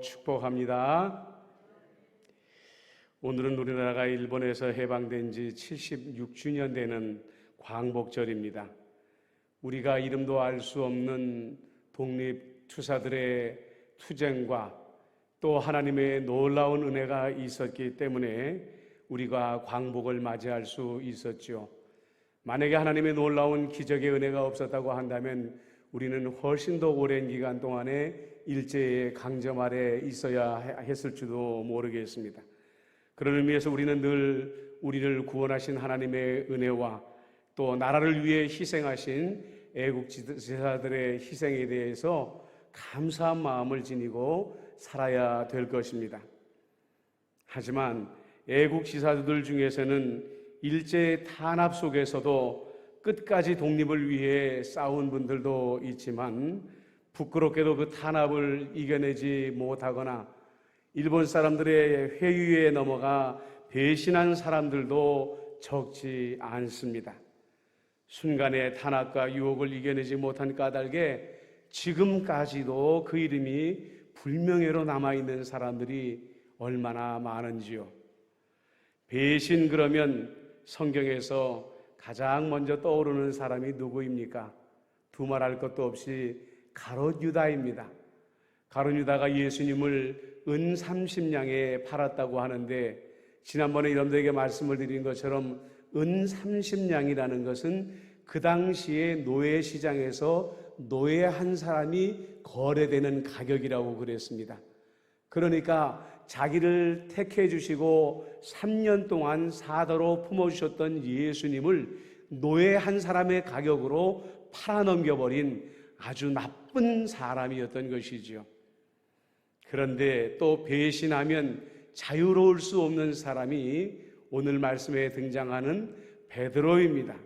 축복합니다. 오늘은 우리나라가 일본에서 해방된 지 76주년 되는 광복절입니다. 우리가 이름도 알 수 없는 독립 투사들의 투쟁과 또 하나님의 놀라운 은혜가 있었기 때문에 우리가 광복을 맞이할 수 있었죠. 만약에 하나님의 놀라운 기적의 은혜가 없었다고 한다면 우리는 훨씬 더 오랜 기간 동안에 일제의 강점 아래 있어야 했을지도 모르겠습니다. 그런 의미에서 우리는 늘 우리를 구원하신 하나님의 은혜와 또 나라를 위해 희생하신 애국 지사들의 희생에 대해서 감사한 마음을 지니고 살아야 될 것입니다. 하지만 애국 지사들 중에서는 일제 탄압 속에서도 끝까지 독립을 위해 싸운 분들도 있지만 부끄럽게도 그 탄압을 이겨내지 못하거나 일본 사람들의 회유에 넘어가 배신한 사람들도 적지 않습니다. 순간의 탄압과 유혹을 이겨내지 못한 까닭에 지금까지도 그 이름이 불명예로 남아있는 사람들이 얼마나 많은지요. 배신 그러면 성경에서 가장 먼저 떠오르는 사람이 누구입니까? 두말할 것도 없이 가롯 유다입니다. 가롯 유다가 예수님을 은 30냥에 팔았다고 하는데 지난번에 여러분들에게 말씀을 드린 것처럼 은 30냥이라는 것은 그 당시에 노예 시장에서 노예 한 사람이 거래되는 가격이라고 그랬습니다. 그러니까 자기를 택해 주시고 3년 동안 사도로 품어 주셨던 예수님을 노예 한 사람의 가격으로 팔아넘겨 버린 아주 나쁜 사람이었던 것이지요. 그런데 또 배신하면 자유로울 수 없는 사람이 오늘 말씀에 등장하는 베드로입니다.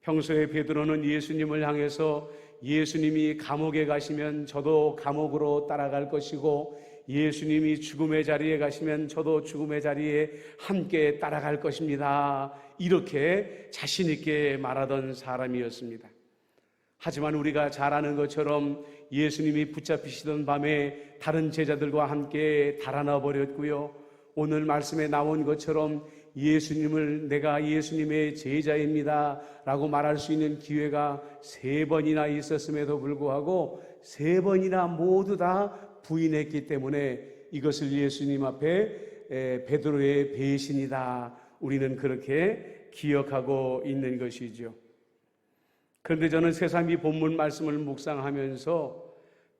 평소에 베드로는 예수님을 향해서 예수님이 감옥에 가시면 저도 감옥으로 따라갈 것이고 예수님이 죽음의 자리에 가시면 저도 죽음의 자리에 함께 따라갈 것입니다. 이렇게 자신있게 말하던 사람이었습니다. 하지만 우리가 잘 아는 것처럼 예수님이 붙잡히시던 밤에 다른 제자들과 함께 달아나 버렸고요. 오늘 말씀에 나온 것처럼 예수님을 내가 예수님의 제자입니다. 라고 말할 수 있는 기회가 세 번이나 있었음에도 불구하고 세 번이나 모두 다 부인했기 때문에 이것을 예수님 앞에 베드로의 배신이다. 우리는 그렇게 기억하고 있는 것이죠. 그런데 저는 새삼 이 본문 말씀을 묵상하면서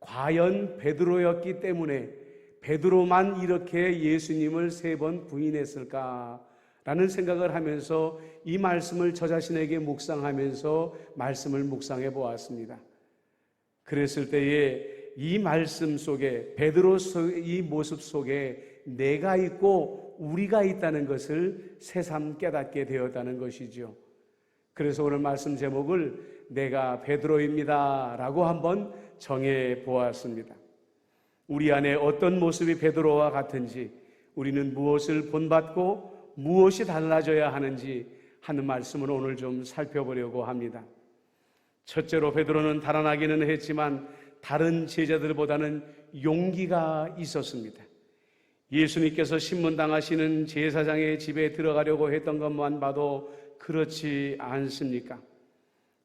과연 베드로였기 때문에 베드로만 이렇게 예수님을 세 번 부인했을까? 라는 생각을 하면서 이 말씀을 저 자신에게 묵상하면서 말씀을 묵상해 보았습니다. 그랬을 때에 이 말씀 속에 베드로 이 모습 속에 내가 있고 우리가 있다는 것을 새삼 깨닫게 되었다는 것이죠. 그래서 오늘 말씀 제목을 내가 베드로입니다라고 한번 정해 보았습니다. 우리 안에 어떤 모습이 베드로와 같은지 우리는 무엇을 본받고 무엇이 달라져야 하는지 하는 말씀을 오늘 좀 살펴보려고 합니다. 첫째로 베드로는 달아나기는 했지만 다른 제자들보다는 용기가 있었습니다. 예수님께서 신문당하시는 제사장의 집에 들어가려고 했던 것만 봐도 그렇지 않습니까?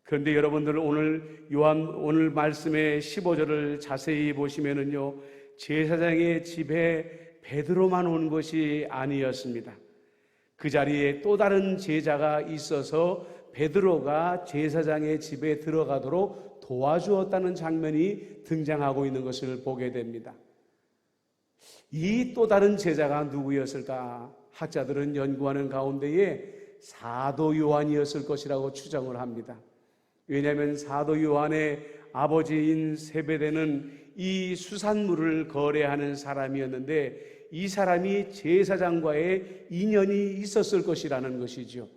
그런데 여러분들 오늘 요한 오늘 말씀의 15절을 자세히 보시면은요. 제사장의 집에 베드로만 온 것이 아니었습니다. 그 자리에 또 다른 제자가 있어서 베드로가 제사장의 집에 들어가도록 도와주었다는 장면이 등장하고 있는 것을 보게 됩니다. 이 또 다른 제자가 누구였을까? 학자들은 연구하는 가운데에 사도 요한이었을 것이라고 추정을 합니다. 왜냐하면 사도 요한의 아버지인 세베대는 이 수산물을 거래하는 사람이었는데 이 사람이 제사장과의 인연이 있었을 것이라는 것이죠.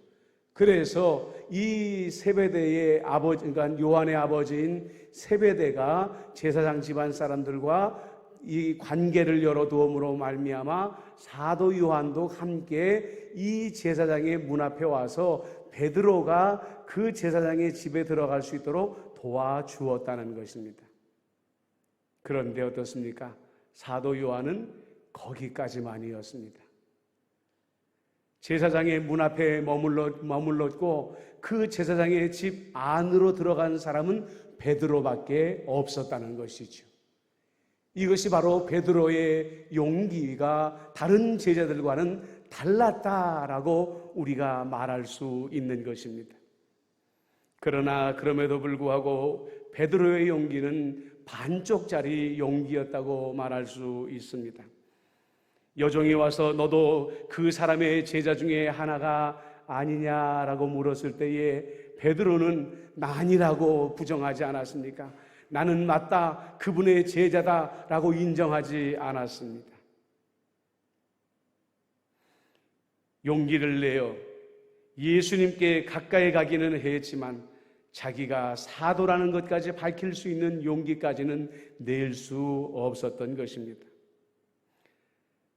그래서 이 세베대의 아버지, 그러니까 요한의 아버지인 세베대가 제사장 집안 사람들과 이 관계를 열어두음으로 말미암아 사도 요한도 함께 이 제사장의 문 앞에 와서 베드로가 그 제사장의 집에 들어갈 수 있도록 도와주었다는 것입니다. 그런데 어떻습니까? 사도 요한은 거기까지만이었습니다. 제사장의 문 앞에 머물렀, 머물렀고 그 제사장의 집 안으로 들어간 사람은 베드로밖에 없었다는 것이죠. 이것이 바로 베드로의 용기가 다른 제자들과는 달랐다라고 우리가 말할 수 있는 것입니다. 그러나 그럼에도 불구하고 베드로의 용기는 반쪽짜리 용기였다고 말할 수 있습니다. 여종이 와서 너도 그 사람의 제자 중에 하나가 아니냐라고 물었을 때에 베드로는 난이라고 부정하지 않았습니까? 나는 맞다. 그분의 제자다라고 인정하지 않았습니다. 용기를 내어 예수님께 가까이 가기는 했지만 자기가 사도라는 것까지 밝힐 수 있는 용기까지는 낼 수 없었던 것입니다.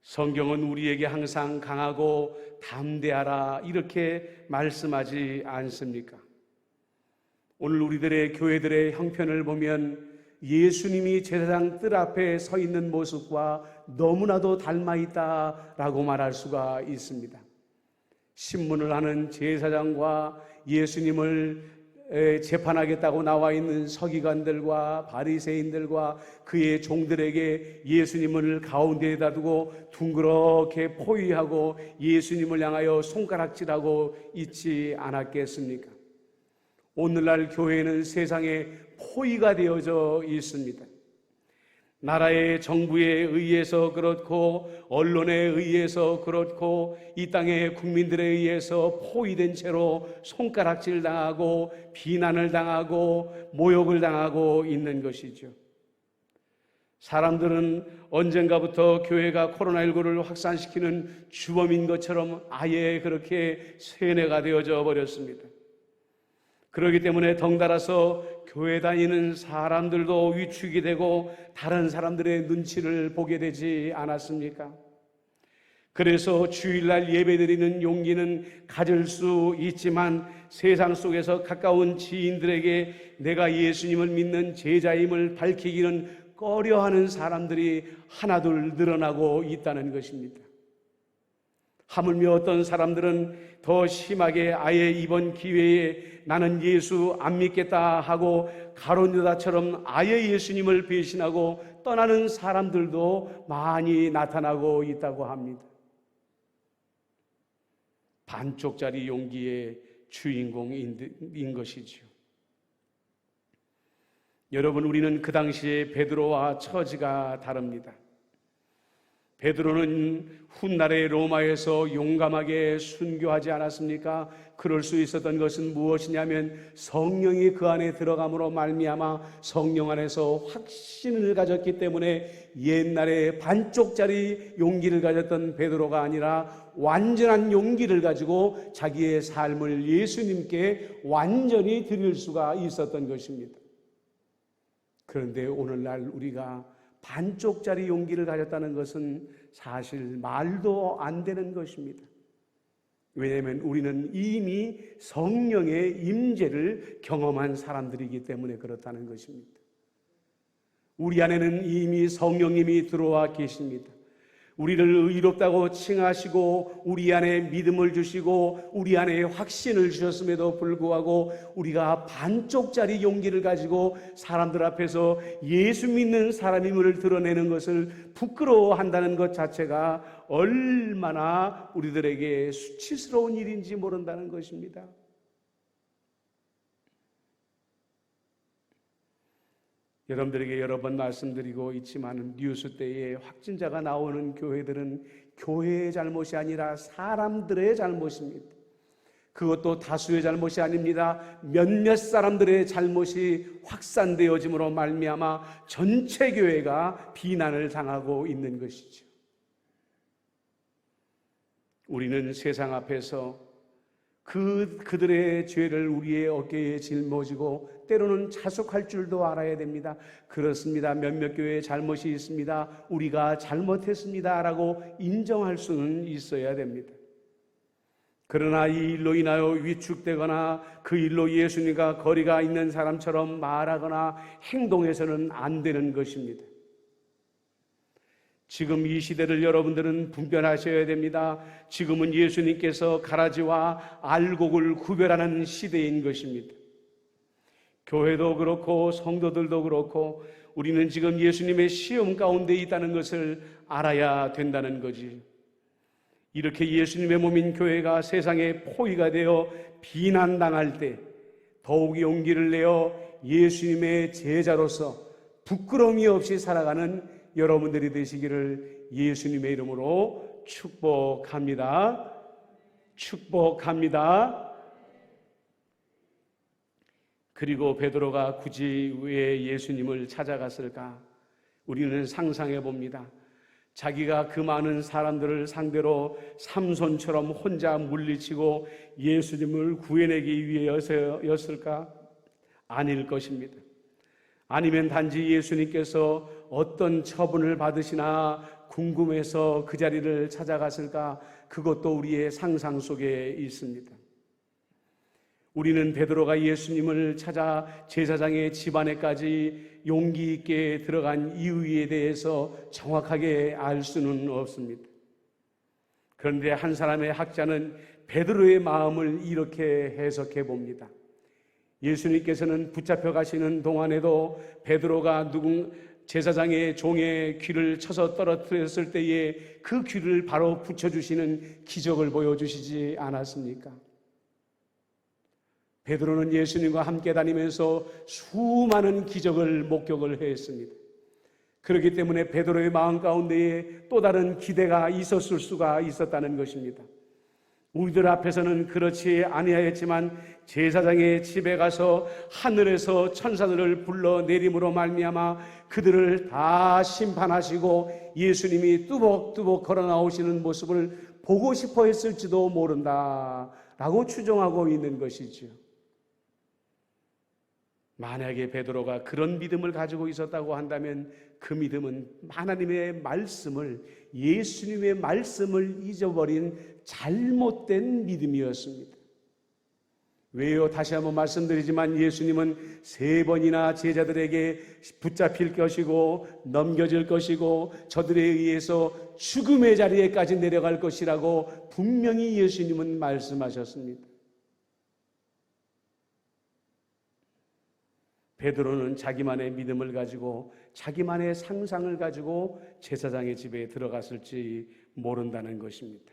성경은 우리에게 항상 강하고 담대하라 이렇게 말씀하지 않습니까? 오늘 우리들의 교회들의 형편을 보면 예수님이 제사장 뜰 앞에 서 있는 모습과 너무나도 닮아 있다라고 말할 수가 있습니다. 신문을 하는 제사장과 예수님을 재판하겠다고 나와 있는 서기관들과 바리새인들과 그의 종들에게 예수님을 가운데에다 두고 둥그렇게 포위하고 예수님을 향하여 손가락질하고 있지 않았겠습니까? 오늘날 교회는 세상에 포위가 되어져 있습니다. 나라의 정부에 의해서 그렇고 언론에 의해서 그렇고 이 땅의 국민들에 의해서 포위된 채로 손가락질 당하고 비난을 당하고 모욕을 당하고 있는 것이죠. 사람들은 언젠가부터 교회가 코로나19를 확산시키는 주범인 것처럼 아예 그렇게 세뇌가 되어져 버렸습니다. 그러기 때문에 덩달아서 교회 다니는 사람들도 위축이 되고 다른 사람들의 눈치를 보게 되지 않았습니까? 그래서 주일날 예배드리는 용기는 가질 수 있지만 세상 속에서 가까운 지인들에게 내가 예수님을 믿는 제자임을 밝히기는 꺼려하는 사람들이 하나둘 늘어나고 있다는 것입니다. 하물며 어떤 사람들은 더 심하게 아예 이번 기회에 나는 예수 안 믿겠다 하고 가론유다처럼 아예 예수님을 배신하고 떠나는 사람들도 많이 나타나고 있다고 합니다. 반쪽짜리 용기의 주인공인 것이지요. 여러분 우리는 그 당시에 베드로와 처지가 다릅니다. 베드로는 훗날에 로마에서 용감하게 순교하지 않았습니까? 그럴 수 있었던 것은 무엇이냐면 성령이 그 안에 들어감으로 말미암아 성령 안에서 확신을 가졌기 때문에 옛날에 반쪽짜리 용기를 가졌던 베드로가 아니라 완전한 용기를 가지고 자기의 삶을 예수님께 완전히 드릴 수가 있었던 것입니다. 그런데 오늘날 우리가 반쪽짜리 용기를 가졌다는 것은 사실 말도 안 되는 것입니다. 왜냐하면 우리는 이미 성령의 임재를 경험한 사람들이기 때문에 그렇다는 것입니다. 우리 안에는 이미 성령님이 들어와 계십니다. 우리를 의롭다고 칭하시고 우리 안에 믿음을 주시고 우리 안에 확신을 주셨음에도 불구하고 우리가 반쪽짜리 용기를 가지고 사람들 앞에서 예수 믿는 사람임을 드러내는 것을 부끄러워한다는 것 자체가 얼마나 우리들에게 수치스러운 일인지 모른다는 것입니다. 여러분들에게 여러 번 말씀드리고 있지만 뉴스 때에 확진자가 나오는 교회들은 교회의 잘못이 아니라 사람들의 잘못입니다. 그것도 다수의 잘못이 아닙니다. 몇몇 사람들의 잘못이 확산되어짐으로 말미암아 전체 교회가 비난을 당하고 있는 것이죠. 우리는 세상 앞에서 그 그들의 죄를 우리의 어깨에 짊어지고 때로는 자숙할 줄도 알아야 됩니다. 그렇습니다. 몇몇 교회에 잘못이 있습니다. 우리가 잘못했습니다 라고 인정할 수는 있어야 됩니다. 그러나 이 일로 인하여 위축되거나 그 일로 예수님과 거리가 있는 사람처럼 말하거나 행동해서는 안 되는 것입니다. 지금 이 시대를 여러분들은 분별하셔야 됩니다. 지금은 예수님께서 가라지와 알곡을 구별하는 시대인 것입니다. 교회도 그렇고 성도들도 그렇고 우리는 지금 예수님의 시험 가운데 있다는 것을 알아야 된다는 거지. 이렇게 예수님의 몸인 교회가 세상에 포위가 되어 비난당할 때 더욱 용기를 내어 예수님의 제자로서 부끄러움이 없이 살아가는 여러분들이 되시기를 예수님의 이름으로 축복합니다. 축복합니다. 그리고 베드로가 굳이 왜 예수님을 찾아갔을까? 우리는 상상해 봅니다. 자기가 그 많은 사람들을 상대로 삼손처럼 혼자 물리치고 예수님을 구해내기 위해였을까? 아닐 것입니다. 아니면 단지 예수님께서 어떤 처분을 받으시나 궁금해서 그 자리를 찾아갔을까? 그것도 우리의 상상 속에 있습니다. 우리는 베드로가 예수님을 찾아 제사장의 집안에까지 용기 있게 들어간 이유에 대해서 정확하게 알 수는 없습니다. 그런데 한 사람의 학자는 베드로의 마음을 이렇게 해석해 봅니다. 예수님께서는 붙잡혀 가시는 동안에도 베드로가 누군 제사장의 종의 귀를 쳐서 떨어뜨렸을 때에 그 귀를 바로 붙여주시는 기적을 보여주시지 않았습니까? 베드로는 예수님과 함께 다니면서 수많은 기적을 목격을 했습니다. 그렇기 때문에 베드로의 마음 가운데에 또 다른 기대가 있었을 수가 있었다는 것입니다. 우리들 앞에서는 그렇지 아니하였지만 제사장의 집에 가서 하늘에서 천사들을 불러 내림으로 말미암아 그들을 다 심판하시고 예수님이 뚜벅뚜벅 걸어 나오시는 모습을 보고 싶어 했을지도 모른다라고 추정하고 있는 것이죠. 만약에 베드로가 그런 믿음을 가지고 있었다고 한다면 그 믿음은 하나님의 말씀을 예수님의 말씀을 잊어버린 잘못된 믿음이었습니다. 왜요? 다시 한번 말씀드리지만 예수님은 세 번이나 제자들에게 붙잡힐 것이고 넘겨질 것이고 저들에 의해서 죽음의 자리에까지 내려갈 것이라고 분명히 예수님은 말씀하셨습니다. 베드로는 자기만의 믿음을 가지고 자기만의 상상을 가지고 제사장의 집에 들어갔을지 모른다는 것입니다.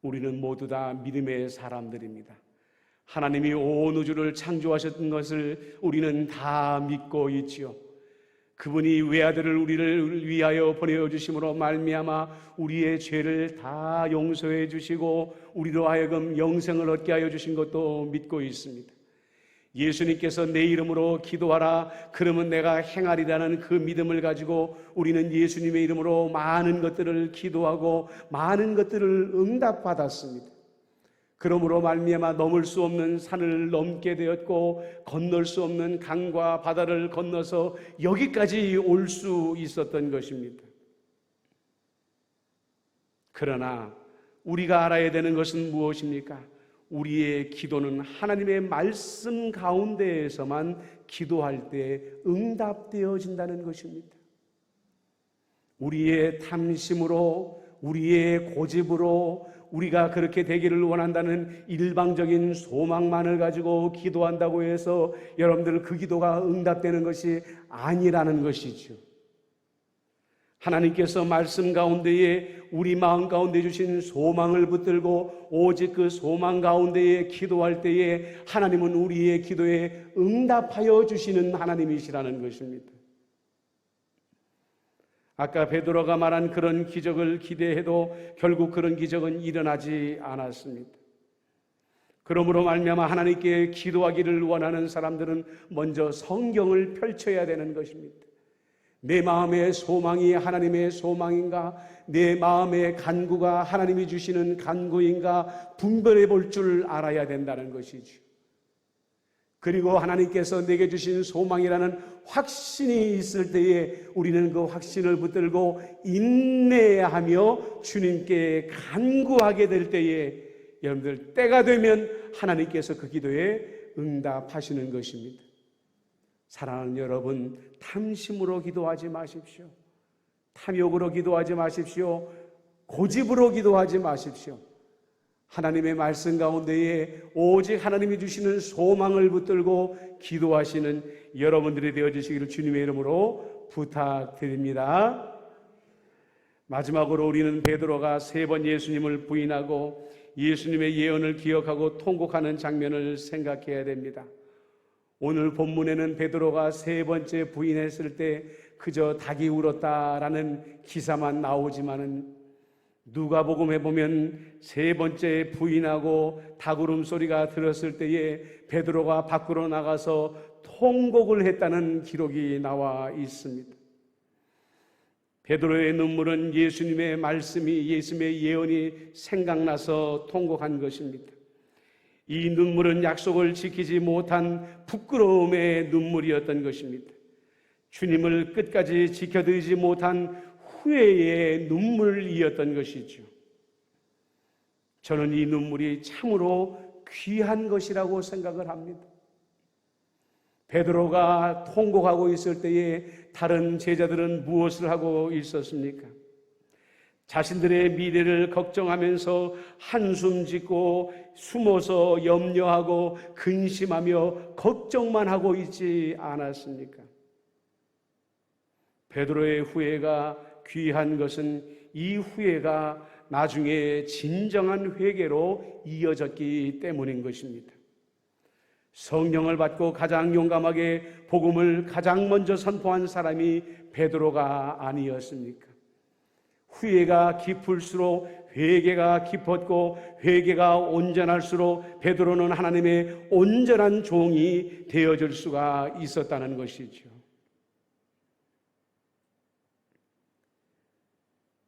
우리는 모두 다 믿음의 사람들입니다. 하나님이 온 우주를 창조하셨던 것을 우리는 다 믿고 있지요. 그분이 외아들을 우리를 위하여 보내어 주심으로 말미암아 우리의 죄를 다 용서해 주시고 우리로 하여금 영생을 얻게 하여 주신 것도 믿고 있습니다. 예수님께서 내 이름으로 기도하라. 그러면 내가 행하리라는 그 믿음을 가지고 우리는 예수님의 이름으로 많은 것들을 기도하고 많은 것들을 응답받았습니다. 그러므로 말미암아 넘을 수 없는 산을 넘게 되었고 건널 수 없는 강과 바다를 건너서 여기까지 올 수 있었던 것입니다. 그러나 우리가 알아야 되는 것은 무엇입니까? 우리의 기도는 하나님의 말씀 가운데에서만 기도할 때 응답되어진다는 것입니다. 우리의 탐심으로, 우리의 고집으로, 우리가 그렇게 되기를 원한다는 일방적인 소망만을 가지고 기도한다고 해서 여러분들 그 기도가 응답되는 것이 아니라는 것이죠. 하나님께서 말씀 가운데에 우리 마음 가운데 주신 소망을 붙들고 오직 그 소망 가운데에 기도할 때에 하나님은 우리의 기도에 응답하여 주시는 하나님이시라는 것입니다. 아까 베드로가 말한 그런 기적을 기대해도 결국 그런 기적은 일어나지 않았습니다. 그러므로 말미암아 하나님께 기도하기를 원하는 사람들은 먼저 성경을 펼쳐야 되는 것입니다. 내 마음의 소망이 하나님의 소망인가? 내 마음의 간구가 하나님이 주시는 간구인가? 분별해 볼 줄 알아야 된다는 것이죠. 그리고 하나님께서 내게 주신 소망이라는 확신이 있을 때에 우리는 그 확신을 붙들고 인내하며 주님께 간구하게 될 때에 여러분들 때가 되면 하나님께서 그 기도에 응답하시는 것입니다. 사랑하는 여러분, 탐심으로 기도하지 마십시오. 탐욕으로 기도하지 마십시오. 고집으로 기도하지 마십시오. 하나님의 말씀 가운데에 오직 하나님이 주시는 소망을 붙들고 기도하시는 여러분들이 되어 주시기를 주님의 이름으로 부탁드립니다. 마지막으로 우리는 베드로가 세 번 예수님을 부인하고 예수님의 예언을 기억하고 통곡하는 장면을 생각해야 됩니다. 오늘 본문에는 베드로가 세 번째 부인했을 때 그저 닭이 울었다라는 기사만 나오지만은 누가복음에 보면 세 번째 부인하고 닭울음 소리가 들었을 때에 베드로가 밖으로 나가서 통곡을 했다는 기록이 나와 있습니다. 베드로의 눈물은 예수님의 말씀이 예수님의 예언이 생각나서 통곡한 것입니다. 이 눈물은 약속을 지키지 못한 부끄러움의 눈물이었던 것입니다. 주님을 끝까지 지켜드리지 못한 후회의 눈물이었던 것이죠. 저는 이 눈물이 참으로 귀한 것이라고 생각을 합니다. 베드로가 통곡하고 있을 때에 다른 제자들은 무엇을 하고 있었습니까? 자신들의 미래를 걱정하면서 한숨 짓고 숨어서 염려하고 근심하며 걱정만 하고 있지 않았습니까? 베드로의 후회가 귀한 것은 이 후회가 나중에 진정한 회개로 이어졌기 때문인 것입니다. 성령을 받고 가장 용감하게 복음을 가장 먼저 선포한 사람이 베드로가 아니었습니까? 후회가 깊을수록 회개가 깊었고 회개가 온전할수록 베드로는 하나님의 온전한 종이 되어질 수가 있었다는 것이죠.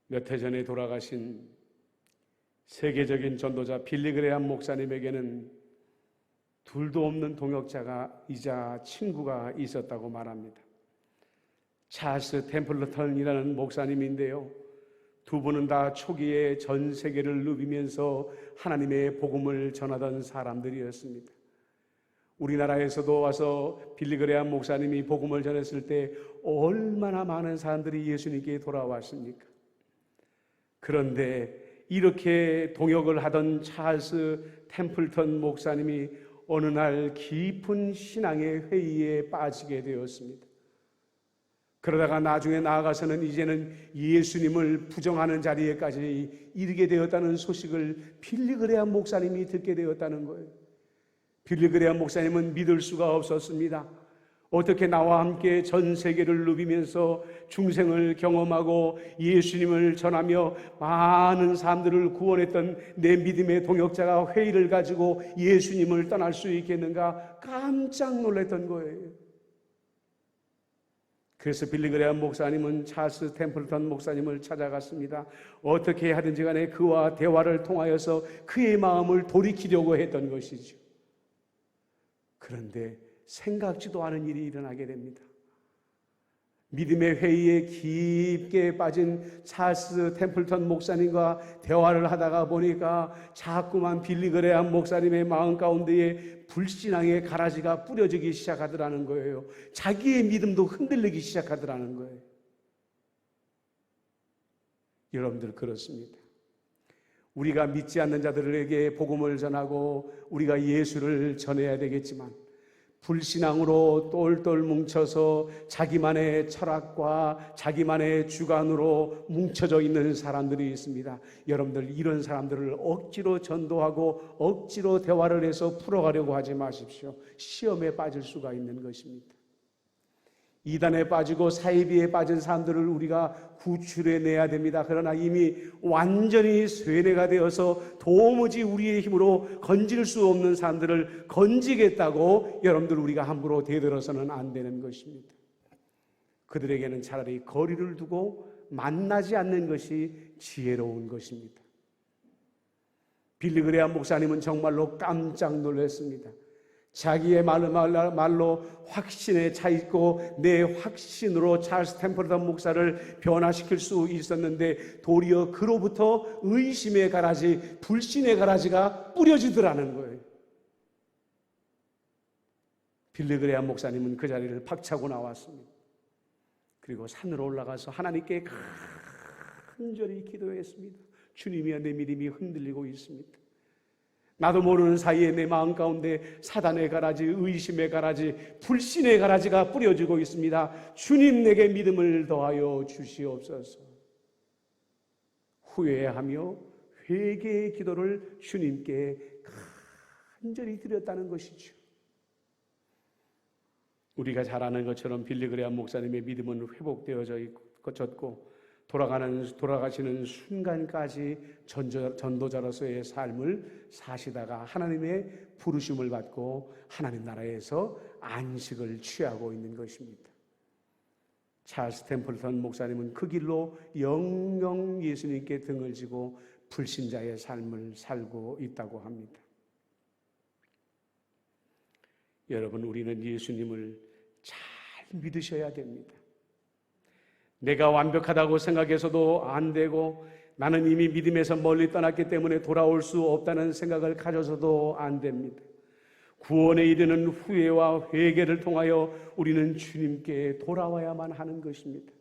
몇 해 전에 돌아가신 세계적인 전도자 빌리그레암 목사님에게는 둘도 없는 동역자가 이자 친구가 있었다고 말합니다. 찰스 템플러턴이라는 목사님인데요. 두 분은 다 초기에 전 세계를 누비면서 하나님의 복음을 전하던 사람들이었습니다. 우리나라에서도 와서 빌리그레암 목사님이 복음을 전했을 때 얼마나 많은 사람들이 예수님께 돌아왔습니까? 그런데 이렇게 동역을 하던 찰스 템플턴 목사님이 어느 날 깊은 신앙의 회의에 빠지게 되었습니다. 그러다가 나중에 나아가서는 이제는 예수님을 부정하는 자리에까지 이르게 되었다는 소식을 빌리그레암 목사님이 듣게 되었다는 거예요. 빌리그레암 목사님은 믿을 수가 없었습니다. 어떻게 나와 함께 전 세계를 누비면서 중생을 경험하고 예수님을 전하며 많은 사람들을 구원했던 내 믿음의 동역자가 회의를 가지고 예수님을 떠날 수 있겠는가 깜짝 놀랐던 거예요. 그래서 빌리그레암 목사님은 찰스 템플턴 목사님을 찾아갔습니다. 어떻게 하든지 간에 그와 대화를 통하여서 그의 마음을 돌이키려고 했던 것이죠. 그런데 생각지도 않은 일이 일어나게 됩니다. 믿음의 회의에 깊게 빠진 찰스 템플턴 목사님과 대화를 하다가 보니까 자꾸만 빌리그레암 목사님의 마음 가운데에 불신앙의 가라지가 뿌려지기 시작하더라는 거예요. 자기의 믿음도 흔들리기 시작하더라는 거예요. 여러분들 그렇습니다. 우리가 믿지 않는 자들에게 복음을 전하고 우리가 예수를 전해야 되겠지만 불신앙으로 똘똘 뭉쳐서 자기만의 철학과 자기만의 주관으로 뭉쳐져 있는 사람들이 있습니다. 여러분들 이런 사람들을 억지로 전도하고 억지로 대화를 해서 풀어가려고 하지 마십시오. 시험에 빠질 수가 있는 것입니다. 이단에 빠지고 사이비에 빠진 사람들을 우리가 구출해 내야 됩니다. 그러나 이미 완전히 쇠뇌가 되어서 도무지 우리의 힘으로 건질 수 없는 사람들을 건지겠다고 여러분들 우리가 함부로 대들어서는 안 되는 것입니다. 그들에게는 차라리 거리를 두고 만나지 않는 것이 지혜로운 것입니다. 빌리그레암 목사님은 정말로 깜짝 놀랐습니다. 자기의 말로, 확신에 차 있고 내 확신으로 찰스 템플턴 목사를 변화시킬 수 있었는데 도리어 그로부터 의심의 가라지, 불신의 가라지가 뿌려지더라는 거예요. 빌리그레암 목사님은 그 자리를 박차고 나왔습니다. 그리고 산으로 올라가서 하나님께 간절히 기도했습니다. 주님이여 내 믿음이 흔들리고 있습니다. 나도 모르는 사이에 내 마음 가운데 사단의 가라지, 의심의 가라지, 불신의 가라지가 뿌려지고 있습니다. 주님 내게 믿음을 더하여 주시옵소서. 후회하며 회개의 기도를 주님께 간절히 드렸다는 것이죠. 우리가 잘 아는 것처럼 빌리그레아 목사님의 믿음은 회복되어졌고 돌아가는 돌아가시는 순간까지 전저, 전도자로서의 삶을 사시다가 하나님의 부르심을 받고 하나님 나라에서 안식을 취하고 있는 것입니다. 찰스 템플턴 목사님은 그 길로 영영 예수님께 등을 지고 불신자의 삶을 살고 있다고 합니다. 여러분, 우리는 예수님을 잘 믿으셔야 됩니다. 내가 완벽하다고 생각해서도 안 되고 나는 이미 믿음에서 멀리 떠났기 때문에 돌아올 수 없다는 생각을 가져서도 안 됩니다. 구원에 이르는 후회와 회개를 통하여 우리는 주님께 돌아와야만 하는 것입니다.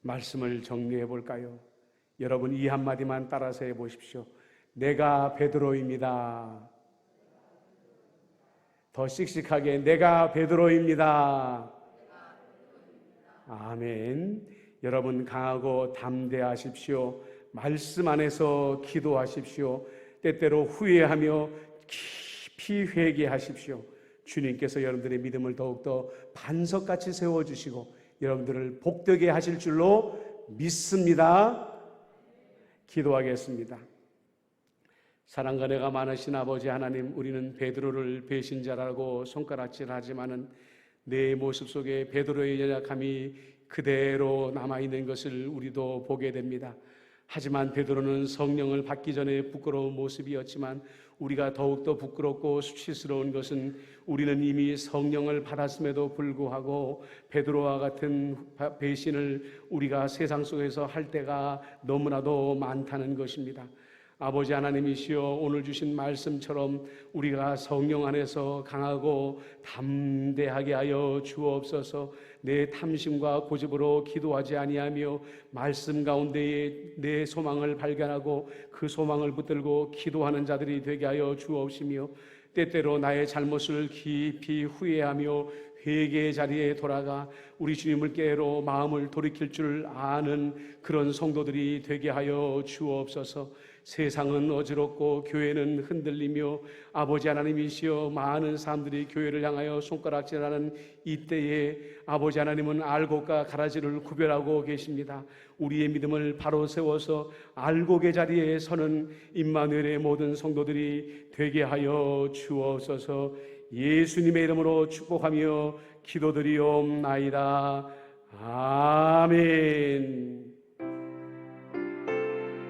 말씀을 정리해 볼까요? 여러분 이 한마디만 따라서 해 보십시오. 내가 베드로입니다. 더 씩씩하게 내가 베드로입니다. 아멘. 여러분 강하고 담대하십시오. 말씀 안에서 기도하십시오. 때때로 후회하며 깊이 회개하십시오. 주님께서 여러분들의 믿음을 더욱더 반석같이 세워주시고 여러분들을 복되게 하실 줄로 믿습니다. 기도하겠습니다. 사랑과 내가 많으신 아버지 하나님, 우리는 베드로를 배신자라고 손가락질하지만은 내 모습 속에 베드로의 연약함이 그대로 남아 있는 것을 우리도 보게 됩니다. 하지만 베드로는 성령을 받기 전에 부끄러운 모습이었지만 우리가 더욱더 부끄럽고 수치스러운 것은 우리는 이미 성령을 받았음에도 불구하고 베드로와 같은 배신을 우리가 세상 속에서 할 때가 너무나도 많다는 것입니다. 아버지 하나님이시여 오늘 주신 말씀처럼 우리가 성령 안에서 강하고 담대하게 하여 주옵소서 내 탐심과 고집으로 기도하지 아니하며 말씀 가운데에 내 소망을 발견하고 그 소망을 붙들고 기도하는 자들이 되게 하여 주옵시며 때때로 나의 잘못을 깊이 후회하며 회개의 자리에 돌아가 우리 주님을 깨로 마음을 돌이킬 줄 아는 그런 성도들이 되게 하여 주옵소서. 세상은 어지럽고 교회는 흔들리며 아버지 하나님이시여 많은 사람들이 교회를 향하여 손가락질하는 이때에 아버지 하나님은 알곡과 가라지를 구별하고 계십니다. 우리의 믿음을 바로 세워서 알곡의 자리에 서는 임마누엘의 모든 성도들이 되게 하여 주옵소서. 예수님의 이름으로 축복하며 기도드리옵나이다. 아멘.